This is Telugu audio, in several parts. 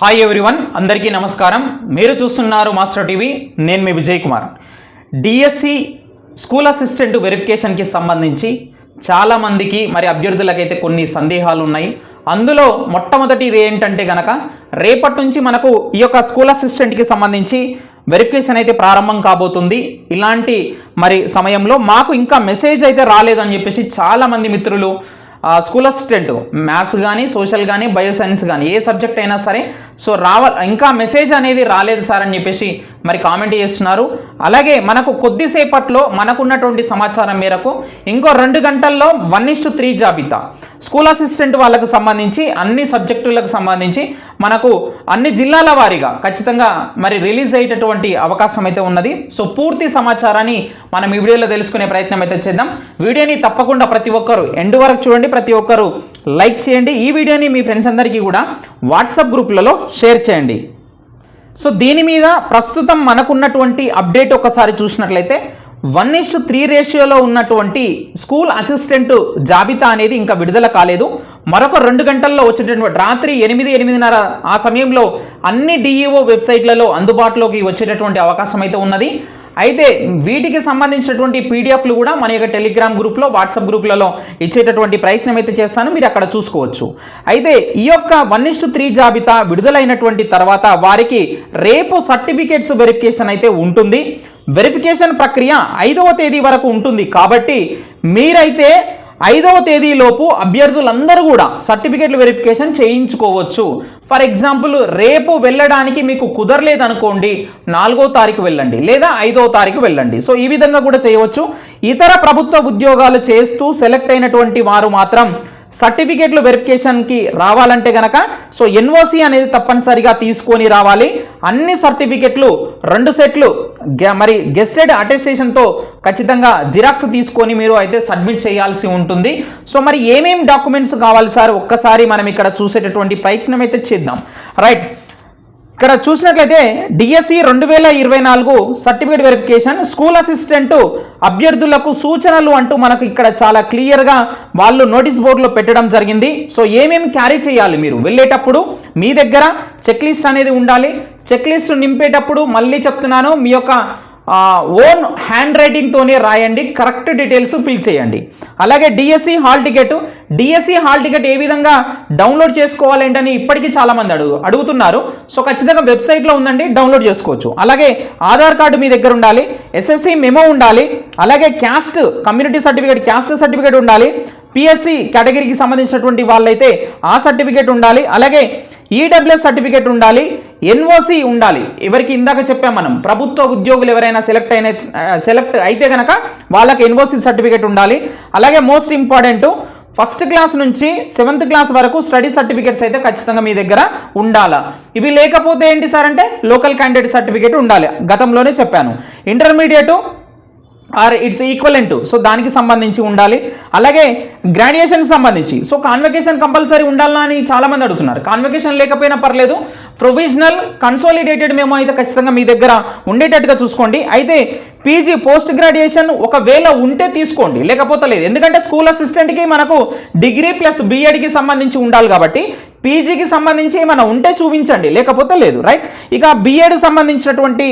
హాయ్ ఎవ్రీవన్ అందరికీ నమస్కారం. మీరు చూస్తున్నారు మాస్టర్ టీవీ నేను మీ Vijay Kumar. DSC school assistant వెరిఫికేషన్కి సంబంధించి చాలామందికి మరి అభ్యర్థులకైతే కొన్ని సందేహాలు ఉన్నాయి. అందులో మొట్టమొదటిది ఏంటంటే గనక రేపటి నుంచి మనకు ఈ యొక్క స్కూల్ అసిస్టెంట్కి సంబంధించి వెరిఫికేషన్ అయితే ప్రారంభం కాబోతుంది. ఇలాంటి మరి సమయంలో మాకు ఇంకా మెసేజ్ అయితే రాలేదు అని చెప్పేసి చాలామంది మిత్రులు స్కూల్ అసిస్టెంట్ మ్యాథ్స్ కానీ సోషల్ కానీ బయో సైన్స్ కానీ ఏ సబ్జెక్ట్ అయినా సరే సో రావ ఇంకా మెసేజ్ అనేది రాలేదు సార్ అని చెప్పేసి మరి కామెంట్ చేస్తున్నారు. అలాగే మనకు కొద్దిసేపట్లో మనకున్నటువంటి సమాచారం మేరకు ఇంకో రెండు గంటల్లో వన్ ఇస్టు త్రీ జాబితా. స్కూల్ అసిస్టెంట్ వాళ్ళకు సంబంధించి అన్ని సబ్జెక్టులకు సంబంధించి మనకు అన్ని జిల్లాల వారీగా ఖచ్చితంగా మరి రిలీజ్ అయ్యేటటువంటి అవకాశం అయితే ఉన్నది. సో పూర్తి సమాచారాన్ని మనం ఈ వీడియోలో తెలుసుకునే ప్రయత్నం అయితే చేద్దాం. వీడియోని తప్పకుండా ప్రతి ఒక్కరు ఎండ్ వరకు చూడండి. ప్రతి ఒక్కరు. లైక్ చేయండి. ఈ వీడియోని మీ ఫ్రెండ్స్ అందరికీ కూడా వాట్సాప్ గ్రూప్లలో షేర్ చేయండి. సో దీని మీద ప్రస్తుతం మనకున్నటువంటి అప్డేట్ ఒకసారి చూసినట్లయితే వన్ ఇస్ టు త్రీ రేషియోలో ఉన్నటువంటి స్కూల్ అసిస్టెంట్ జాబితా అనేది ఇంకా విడుదల కాలేదు. మరొక రెండు గంటల్లో వచ్చేటటువంటి రాత్రి ఎనిమిది ఎనిమిదిన్నర ఆ సమయంలో అన్ని డిఈఓ వెబ్సైట్లలో అందుబాటులోకి వచ్చేటటువంటి అవకాశం అయితే ఉన్నది. అయితే వీటికి సంబంధించినటువంటి పీడిఎఫ్లు కూడా మన యొక్క టెలిగ్రామ్ గ్రూప్లో వాట్సాప్ గ్రూప్లలో ఇచ్చేటటువంటి ప్రయత్నం అయితే చేస్తాను మీరు అక్కడ చూసుకోవచ్చు. అయితే ఈ యొక్క వన్ ఇస్ త్రీ జాబితా విడుదలైనటువంటి తర్వాత వారికి రేపు సర్టిఫికేట్స్ వెరిఫికేషన్ అయితే ఉంటుంది. వెరిఫికేషన్ ప్రక్రియ ఐదవ తేదీ వరకు ఉంటుంది కాబట్టి మీరైతే ఐదవ తేదీలోపు అభ్యర్థులందరూ కూడా సర్టిఫికేట్లు వెరిఫికేషన్ చేయించుకోవచ్చు. ఫర్ ఎగ్జాంపుల్ రేపు వెళ్ళడానికి మీకు కుదరలేదనుకోండి నాలుగో తారీఖు వెళ్ళండి లేదా ఐదవ తారీఖు వెళ్ళండి. సో ఈ విధంగా కూడా చేయవచ్చు. ఇతర ప్రభుత్వ ఉద్యోగాలు చేస్తూ సెలెక్ట్ అయినటువంటి వారు మాత్రం సర్టిఫికేట్లు వెరిఫికేషన్కి రావాలంటే గనక సో ఎన్ఓసి అనేది తప్పనిసరిగా తీసుకొని రావాలి. అన్ని సర్టిఫికెట్లు రెండు సెట్లు మరి గెస్టెడ్ అటెస్టేషన్తో ఖచ్చితంగా జిరాక్స్ తీసుకొని మీరు అయితే సబ్మిట్ చేయాల్సి ఉంటుంది. సో మరి ఏమేమి డాక్యుమెంట్స్ కావాలి సార్? ఒక్కసారి మనం ఇక్కడ చూసేటటువంటి ప్రయత్నం అయితే చేద్దాం. రైట్. ఇక్కడ చూసినట్లయితే డిఎస్సి రెండు వేల ఇరవై నాలుగు సర్టిఫికేట్ వెరిఫికేషన్ స్కూల్ అసిస్టెంట్ అభ్యర్థులకు సూచనలు అంటూ మనకు ఇక్కడ చాలా క్లియర్గా వాళ్ళు నోటీస్ బోర్డులో పెట్టడం జరిగింది. సో ఏమేమి క్యారీ చేయాలి మీరు? వెళ్ళేటప్పుడు మీ దగ్గర చెక్ లిస్ట్ అనేది ఉండాలి. చెక్ లిస్ట్ నింపేటప్పుడు మళ్ళీ చెప్తున్నాను మీ యొక్క ఓన్ హ్యాండ్ రైటింగ్తోనే రాయండి కరెక్ట్ డీటెయిల్స్ ఫిల్ చేయండి. అలాగే DSC hall ticket DSC hall ticket ఏ విధంగా డౌన్లోడ్ చేసుకోవాలి ఏంటని ఇప్పటికీ చాలామంది అడుగు అడుగుతున్నారు. సో ఖచ్చితంగా వెబ్సైట్లో ఉందండి డౌన్లోడ్ చేసుకోవచ్చు. అలాగే ఆధార్ కార్డు మీ దగ్గర ఉండాలి ఎస్ఎస్సి మెమో ఉండాలి అలాగే caste community certificate caste certificate ఉండాలి పిఎస్సి కేటగిరీకి సంబంధించినటువంటి వాళ్ళైతే ఆ సర్టిఫికేట్ ఉండాలి అలాగే ఈడబ్ల్యూఎస్ సర్టిఫికేట్ ఉండాలి ఎన్ఓసి ఉండాలి. ఎవరికి ఇందాక చెప్పాం మనం ప్రభుత్వ ఉద్యోగులు ఎవరైనా సెలెక్ట్ అయిన సెలెక్ట్ అయితే కనుక వాళ్ళకి ఎన్ఓసి సర్టిఫికేట్ ఉండాలి. అలాగే మోస్ట్ ఇంపార్టెంట్ ఫస్ట్ క్లాస్ నుంచి సెవెంత్ క్లాస్ వరకు స్టడీ సర్టిఫికేట్స్ అయితే ఖచ్చితంగా మీ దగ్గర ఉండాలా. ఇవి లేకపోతే ఏంటి సార్ అంటే లోకల్ క్యాండిడేట్ సర్టిఫికేట్ ఉండాలి. గతంలోనే చెప్పాను. Intermediate or its equivalent. So దానికి సంబంధించి ఉండాలి. అలాగే గ్రాడ్యుయేషన్ సంబంధించి. సో కాన్వకేషన్ కంపల్సరీ ఉండాలా అని చాలామంది అడుగుతున్నారు. కాన్వకేషన్ లేకపోయినా పర్లేదు. ప్రొవిజనల్ కన్సాలిడేటెడ్ మేము అయితే ఖచ్చితంగా మీ దగ్గర ఉండేటట్టుగా చూసుకోండి. అయితే పీజీ పోస్ట్ గ్రాడ్యుయేషన్ ఒకవేళ ఉంటే తీసుకోండి. లేకపోతే లేదు. ఎందుకంటే స్కూల్ అసిస్టెంట్కి మనకు డిగ్రీ ప్లస్ బీఎడ్కి సంబంధించి ఉండాలి కాబట్టి పీజీకి సంబంధించి ఏమైనా ఉంటే చూపించండి. లేకపోతే లేదు రైట్ ఇక బీఎడ్ సంబంధించినటువంటి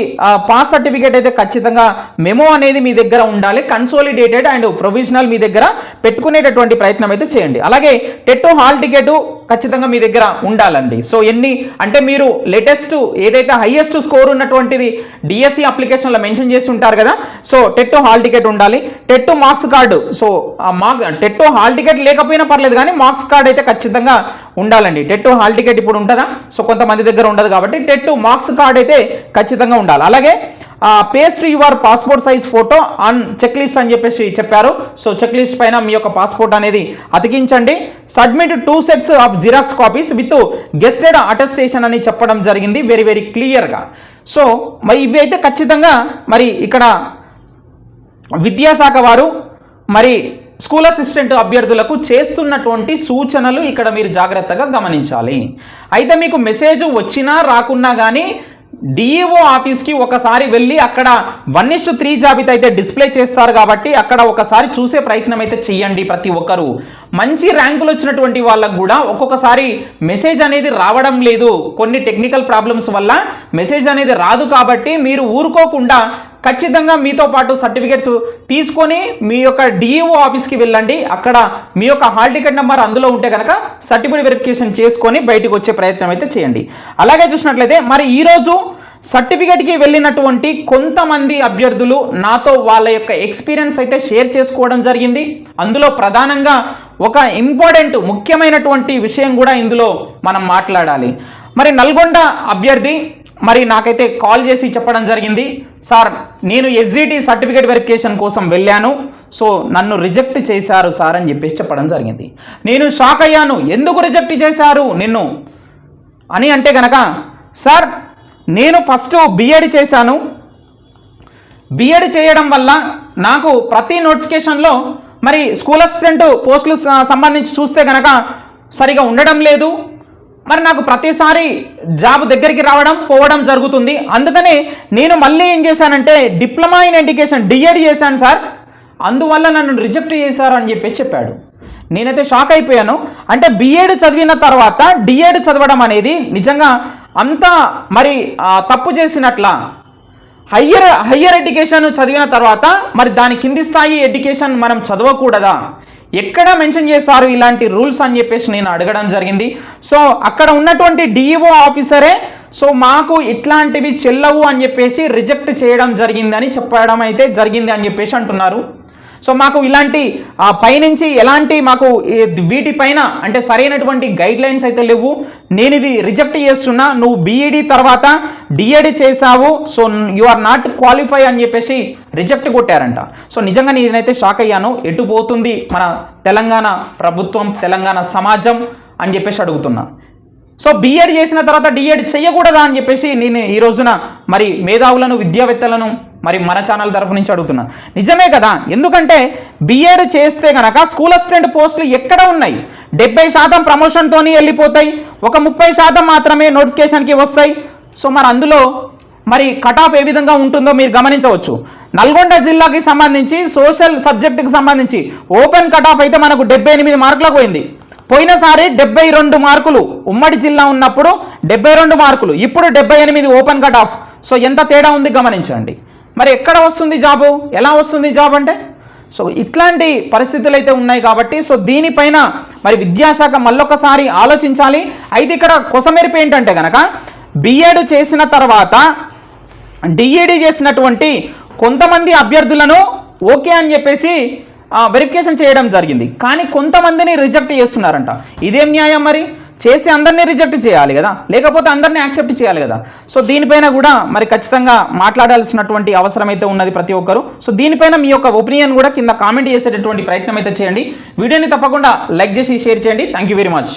పాస్ సర్టిఫికేట్ అయితే ఖచ్చితంగా మెమో అనేది మీ దగ్గర ఉండాలి. కన్సోలిడేటెడ్ అండ్ ప్రొవిజనల్ మీ దగ్గర పెట్టుకునేటటువంటి ప్రయత్నం అయితే చేయండి. అలాగే టెట్టో హాల్ టికెట్ ఖచ్చితంగా మీ దగ్గర ఉండాలండి. సో ఎన్ని అంటే మీరు లేటెస్ట్ ఏదైతే హైయెస్ట్ స్కోర్ ఉన్నటువంటిది డిఎస్సి అప్లికేషన్లో మెన్షన్ చేసి ఉంటారు కదా సో టెట్టో హాల్ టికెట్ ఉండాలి. టెట్టో మార్క్స్ కార్డు సో ఆ మార్క్ టెట్టో హాల్ టికెట్ లేకపోయినా పర్లేదు కానీ మార్క్స్ కార్డ్ అయితే ఖచ్చితంగా ఉండాలండి. టెట్టో హాల్ టికెట్ ఇప్పుడు ఉంటుందా? సో కొంతమంది దగ్గర ఉండదు కాబట్టి టెట్ మార్క్స్ కార్డ్ అయితే ఖచ్చితంగా ఉండాలి. అలాగే paste your passport size photo on check list అని చెప్పేసి చెప్పారు. సో చెక్ లిస్ట్ పైన మీ యొక్క పాస్పోర్ట్ అనేది అతికించండి. Submit two sets of xerox copies with attested attestation అని చెప్పడం జరిగింది. వెరీ వెరీ క్లియర్గా సో మరి ఇవి అయితే ఖచ్చితంగా మరి ఇక్కడ విద్యాశాఖ వారు మరి స్కూల్ అసిస్టెంట్ అభ్యర్థులకు చేస్తున్నటువంటి సూచనలు ఇక్కడ మీరు జాగ్రత్తగా గమనించాలి. అయితే మీకు మెసేజ్ వచ్చినా రాకున్నా కానీ డిఈఓ ఆఫీస్కి ఒకసారి వెళ్ళి అక్కడ వన్ ఇస్టు త్రీ జాబితా అయితే డిస్ప్లే చేస్తారు కాబట్టి అక్కడ ఒకసారి చూసే ప్రయత్నం అయితే చేయండి ప్రతి ఒక్కరూ. మంచి ర్యాంకులు వచ్చినటువంటి వాళ్ళకు కూడా ఒక్కొక్కసారి మెసేజ్ అనేది రావడం లేదు. కొన్ని టెక్నికల్ ప్రాబ్లమ్స్ వల్ల మెసేజ్ అనేది రాదు కాబట్టి మీరు ఊరుకోకుండా ఖచ్చితంగా మీతో పాటు సర్టిఫికేట్స్ తీసుకొని మీ యొక్క డిఈఓ ఆఫీస్కి వెళ్ళండి. అక్కడ మీ యొక్క హాల్ టికెట్ నెంబర్ అందులో ఉంటే కనుక సర్టిఫికేట్ వెరిఫికేషన్ చేసుకొని బయటకు వచ్చే ప్రయత్నం అయితే చేయండి. అలాగే చూసినట్లయితే మరి ఈరోజు సర్టిఫికేట్కి వెళ్ళినటువంటి కొంతమంది అభ్యర్థులు నాతో వాళ్ళ యొక్క ఎక్స్పీరియన్స్ అయితే షేర్ చేసుకోవడం జరిగింది. అందులో ప్రధానంగా ఒక ఇంపార్టెంట్ ముఖ్యమైనటువంటి విషయం కూడా ఇందులో మనం మాట్లాడాలి. మరి నల్గొండ అభ్యర్థి మరి నాకైతే కాల్ చేసి చెప్పడం జరిగింది. సార్ నేను ఎస్జిటి సర్టిఫికేట్ వెరిఫికేషన్ కోసం వెళ్ళాను. సో నన్ను రిజెక్ట్ చేశారు సార్ అని చెప్పేసి చెప్పడం జరిగింది. నేను షాక్ అయ్యాను. ఎందుకు రిజెక్ట్ చేశారు నిన్ను? అని అంటే కనుక సార్ నేను ఫస్ట్ బిఎడ్ చేశాను. బిఎడ్ చేయడం వల్ల నాకు ప్రతి నోటిఫికేషన్లో మరి స్కూల్ అసిస్టెంట్ పోస్టులు సంబంధించి చూస్తే కనుక సరిగా ఉండడం లేదు. మరి నాకు ప్రతిసారి జాబ్ దగ్గరికి రావడం పోవడం జరుగుతుంది. అందుకని నేను మళ్ళీ ఏం చేశానంటే డిప్లొమా ఇన్ ఎడ్యుకేషన్ డిఎడ్ చేశాను సార్. అందువల్ల నన్ను రిజెక్ట్ చేశారు అని చెప్పి చెప్పాడు. నేనైతే షాక్ అయిపోయాను. అంటే బిఎడ్ చదివిన తర్వాత డిఎడ్ చదవడం అనేది నిజంగా అంత మరి తప్పు చేసినట్లా. హయ్యర్ హయ్యర్ ఎడ్యుకేషన్ చదివిన తర్వాత మరి దాని కింది స్థాయి ఎడ్యుకేషన్ మనం చదవకూడదా? ఎక్కడ మెన్షన్ చేశారు ఇలాంటి రూల్స్ అని చెప్పేసి నేను అడగడం జరిగింది. సో అక్కడ ఉన్నటువంటి డిఈఓ ఆఫీసరే సో మాకు ఇట్లాంటివి చెల్లవు అని చెప్పేసి రిజెక్ట్ చేయడం జరిగిందని చెప్పడం అయితే జరిగింది అని చెప్పేసి అంటున్నారు. సో మాకు ఇలాంటి ఆ, పైనుంచి ఎలాంటి మాకు వీటిపైన అంటే సరైనటువంటి గైడ్ లైన్స్ అయితే లేవు. నేను ఇది రిజెక్ట్ చేస్తున్నా. నువ్వు బీఈడి తర్వాత డిఎడి చేసావు so you are not qualify అని చెప్పేసి రిజెక్ట్ కొట్టారంట. సో నిజంగా నేనైతే షాక్ అయ్యాను. ఎటు పోతుంది మన తెలంగాణ ప్రభుత్వం తెలంగాణ సమాజం అని చెప్పేసి అడుగుతున్నా. సో బీఎడ్ చేసిన తర్వాత డిఎడ్ చేయకూడదా అని చెప్పేసి నేను ఈ రోజున మరి మేధావులను విద్యావేత్తలను మరి మన ఛానల్ తరఫు నుంచి అడుగుతున్నాను నిజమే కదా? ఎందుకంటే బీఎడ్ చేస్తే కనుక స్కూల్ అసిస్టెంట్ పోస్టులు ఎక్కడ ఉన్నాయి? డెబ్బై శాతం ప్రమోషన్తోని వెళ్ళిపోతాయి. ఒక ముప్పై శాతం మాత్రమే నోటిఫికేషన్కి వస్తాయి. సో మరి అందులో మరి కట్ ఆఫ్ ఏ విధంగా ఉంటుందో మీరు గమనించవచ్చు. నల్గొండ జిల్లాకి సంబంధించి సోషల్ సబ్జెక్టుకి సంబంధించి ఓపెన్ కట్ ఆఫ్ అయితే మనకు డెబ్బై ఎనిమిది మార్కులకు పోయింది. పోయినసారి డెబ్బై రెండు మార్కులు ఉమ్మడి జిల్లా ఉన్నప్పుడు డెబ్బై రెండు మార్కులు ఇప్పుడు డెబ్బై ఎనిమిది ఓపెన్ కట్ ఆఫ్ సో ఎంత తేడా ఉంది గమనించండి. మరి ఎక్కడ వస్తుంది జాబు? ఎలా వస్తుంది జాబ్ అంటే? సో ఇట్లాంటి పరిస్థితులు అయితే ఉన్నాయి కాబట్టి సో దీనిపైన మరి విద్యాశాఖ మళ్ళొకసారి ఆలోచించాలి. అయితే ఇక్కడ కొసమెరుపు ఏంటంటే కనుక బిఎడ్ చేసిన తర్వాత డిఈడి చేసినటువంటి కొంతమంది అభ్యర్థులను ఓకే అని చెప్పేసి వెరిఫికేషన్ చేయడం జరిగింది. కానీ కొంతమందిని రిజెక్ట్ చేస్తున్నారంట. ఇదేం న్యాయం మరి? చేసి అందరినీ రిజెక్ట్ చేయాలి కదా. లేకపోతే అందరినీ యాక్సెప్ట్ చేయాలి కదా. సో దీనిపైన కూడా మరి ఖచ్చితంగా మాట్లాడాల్సినటువంటి అవసరం అయితే ఉన్నది ప్రతి ఒక్కరు. సో దీనిపైన మీ యొక్క ఒపీనియన్ కూడా కింద కామెంట్ చేసేటటువంటి ప్రయత్నం అయితే చేయండి. వీడియోని తప్పకుండా లైక్ చేసి షేర్ చేయండి. Thank you very much